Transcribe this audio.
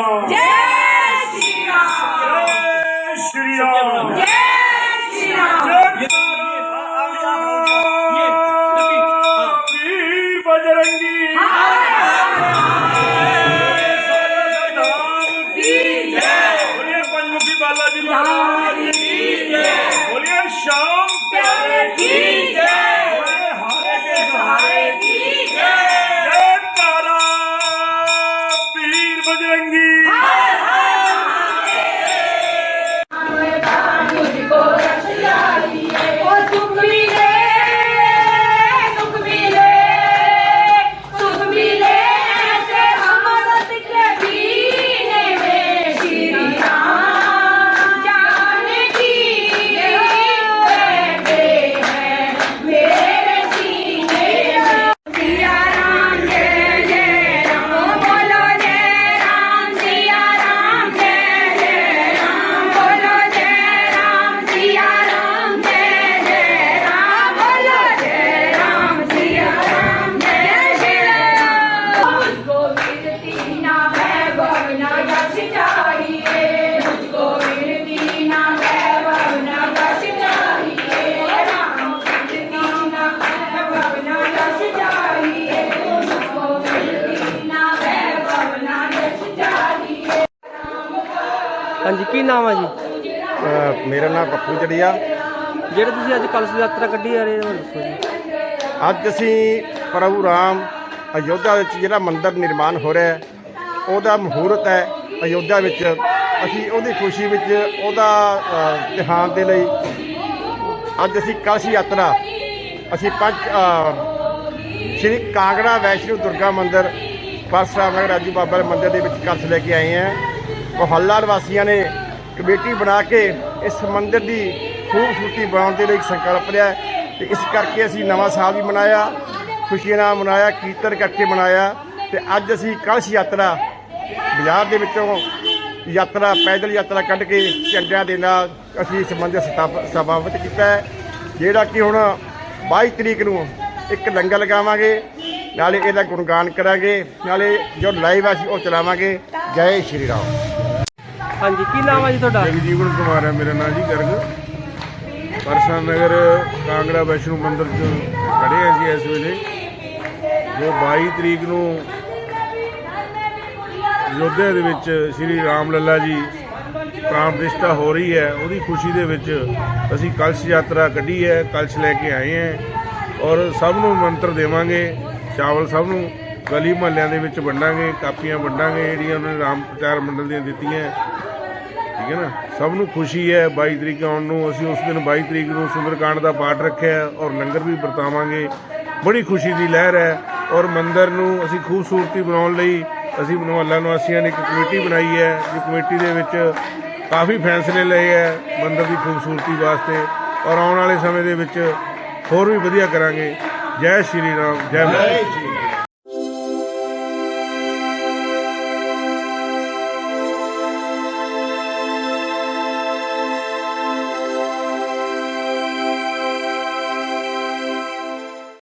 राम जय श्री राम जय श्री राम जय श्री राम जय बजरंगी बालाजी महाराज ਹਾਂਜੀ ਕੀ ਨਾਮ ਆ ਜੀ? ਮੇਰਾ ਨਾਮ ਪੱਪੂ ਜੜੀਆ। ਜਿਹੜੇ ਤੁਸੀਂ ਅੱਜ ਕਲਸ਼ ਯਾਤਰਾ ਕੱਢੀ ਆ ਰਹੇ ਹੋ ਦੱਸੋ ਜੀ। ਅੱਜ ਅਸੀਂ ਪ੍ਰਭੂ ਰਾਮ ਅਯੋਧਿਆ ਵਿੱਚ ਜਿਹੜਾ ਮੰਦਿਰ ਨਿਰਮਾਣ ਹੋ ਰਿਹਾ ਹੈ ਉਹਦਾ ਮਹੂਰਤ ਹੈ ਅਯੋਧਿਆ ਵਿੱਚ। ਅਸੀਂ ਉਹਦੀ ਖੁਸ਼ੀ ਵਿੱਚ ਉਹਦਾ ਅ, ਦਿਹਾਨ ਦੇ ਲਈ ਅੱਜ ਅਸੀਂ ਕਲਸ਼ ਯਾਤਰਾ ਅਸੀਂ ਪੰਜ ਸ਼੍ਰੀ ਕਾਂਗੜਾ ਵੈਸ਼ਨੂ ਦੁਰਗਾ ਮੰਦਿਰ ਪਰਸਰਾਮ ਨਗਰ ਰਾਜੂ ਬਾਬਾ ਦੇ ਮੰਦਿਰ ਦੇ ਵਿੱਚ ਕਲਸ਼ ਲੈ ਕੇ ਆਏ ਹਾਂ। ਮੁਹੱਲਾ ਨਿਵਾਸੀਆਂ ਨੇ ਕਮੇਟੀ ਬਣਾ ਕੇ ਇਸ ਮੰਦਿਰ ਦੀ ਖੂਬਸੂਰਤੀ ਬਣਾਉਣ ਦੇ ਲਈ ਸੰਕਲਪ ਲਿਆ ਹੈ ਤੇ ਇਸ ਕਰਕੇ ਅਸੀਂ ਨਵਾਂ ਸਾਲ ਵੀ ਮਨਾਇਆ, ਖੁਸ਼ੀਆਂ ਨਾਲ ਮਨਾਇਆ, ਕੀਰਤਨ ਕਰਕੇ ਮਨਾਇਆ ਤੇ ਅੱਜ ਅਸੀਂ ਕਲਸ਼ ਯਾਤਰਾ, ਬਾਜ਼ਾਰ ਦੇ ਵਿੱਚੋਂ ਯਾਤਰਾ, ਪੈਦਲ ਯਾਤਰਾ ਕੱਢ ਕੇ ਝੰਡਿਆਂ ਦੇ ਨਾਲ ਅਸੀਂ ਇਸ ਮੰਦਿਰ ਸਥਾਪ- ਸਮਾਪਤ ਕੀਤਾ ਹੈ, ਜਿਹੜਾ ਕਿ ਹੁਣ 22 ਤਰੀਕ ਨੂੰ ਇੱਕ ਲੰਗਰ ਲਗਾਵਾਂਗੇ, ਨਾਲੇ ਇਹਦਾ ਗੁਣਗਾਨ ਕਰਾਂਗੇ, ਨਾਲੇ ਜੋ ਲਾਈਵ ਅਸੀਂ ਉਹ ਚਲਾਵਾਂਗੇ। ਜੈ ਸ਼੍ਰੀ ਰਾਮ। ਹਾਂਜੀ, ਕੀ ਨਾਮ ਹੈ ਜੀ ਤੁਹਾਡਾ? ਜਗਜੀਵਨ ਕੁਮਾਰ ਹੈ, ਮੇਰਾ ਨਾਮ ਜੀ ਗਰਗ। ਪਰਸਾ ਨਗਰ, ਕਾਂਗੜਾ ਵੈਸ਼ਨੂ ਮੰਦਿਰ 'ਚ ਖੜੇ ਹਾਂ ਜੀ ਇਸ ਵੇਲੇ। ਜੋ 22 ਤਰੀਕ ਨੂੰ ਯੋਧਿਆ ਦੇ ਵਿੱਚ ਸ੍ਰੀ ਰਾਮ ਲੱਲਾ ਜੀ ਪ੍ਰਾਣ ਪ੍ਰਤਿਸ਼ਠਾ ਹੋ ਰਹੀ ਹੈ, ਉਹਦੀ ਖੁਸ਼ੀ ਦੇ ਵਿੱਚ ਅਸੀਂ ਕਲਸ਼ ਯਾਤਰਾ ਕੱਢੀ ਹੈ, ਕਲਸ਼ ਲੈ ਕੇ ਆਏ ਹਾਂ। ਔਰ ਸਭ ਨੂੰ ਮੰਤਰ ਦੇਵਾਂਗੇ, ਚਾਵਲ ਸਭ ਨੂੰ, ਗਲੀ ਮਹੱਲਿਆਂ ਦੇ ਵਿੱਚ ਵੰਡਾਂਗੇ, ਕਾਪੀਆਂ ਵੰਡਾਂਗੇ, ਜਿਹੜੀਆਂ ਉਹਨਾਂ ਨੇ ਰਾਮ ਪ੍ਰਚਾਰ ਮੰਡਲ ਦੀਆਂ ਦਿੱਤੀਆਂ। ਠੀਕ ਹੈ ਨਾ, ਸਭ ਨੂੰ ਖੁਸ਼ੀ ਹੈ 22 ਤਰੀਕ ਆਉਣ ਨੂੰ। ਅਸੀਂ ਉਸ ਦਿਨ 22 ਤਰੀਕ ਨੂੰ ਸੁੰਦਰਕਾਂਡ ਦਾ ਪਾਠ ਰੱਖਿਆ ਔਰ ਲੰਗਰ ਵੀ ਵਰਤਾਵਾਂਗੇ। ਬੜੀ ਖੁਸ਼ੀ ਦੀ ਲਹਿਰ ਹੈ ਔਰ ਮੰਦਿਰ ਨੂੰ ਅਸੀਂ ਖੂਬਸੂਰਤੀ ਬਣਾਉਣ ਲਈ ਅਸੀਂ ਮੁਹੱਲਾ ਨਿਵਾਸੀਆਂ ਨੇ ਇੱਕ ਕਮੇਟੀ ਬਣਾਈ ਹੈ, ਜਿਸ ਕਮੇਟੀ ਦੇ ਵਿੱਚ ਕਾਫੀ ਫੈਸਲੇ ਲਏ ਹੈ ਮੰਦਿਰ ਦੀ ਖੂਬਸੂਰਤੀ ਵਾਸਤੇ। ਔਰ ਆਉਣ ਵਾਲੇ ਸਮੇਂ ਦੇ ਵਿੱਚ ਹੋਰ ਵੀ ਵਧੀਆ ਕਰਾਂਗੇ। ਜੈ ਸ਼੍ਰੀ ਰਾਮ, ਜੈ ਮਾਤਾ ਦੀ।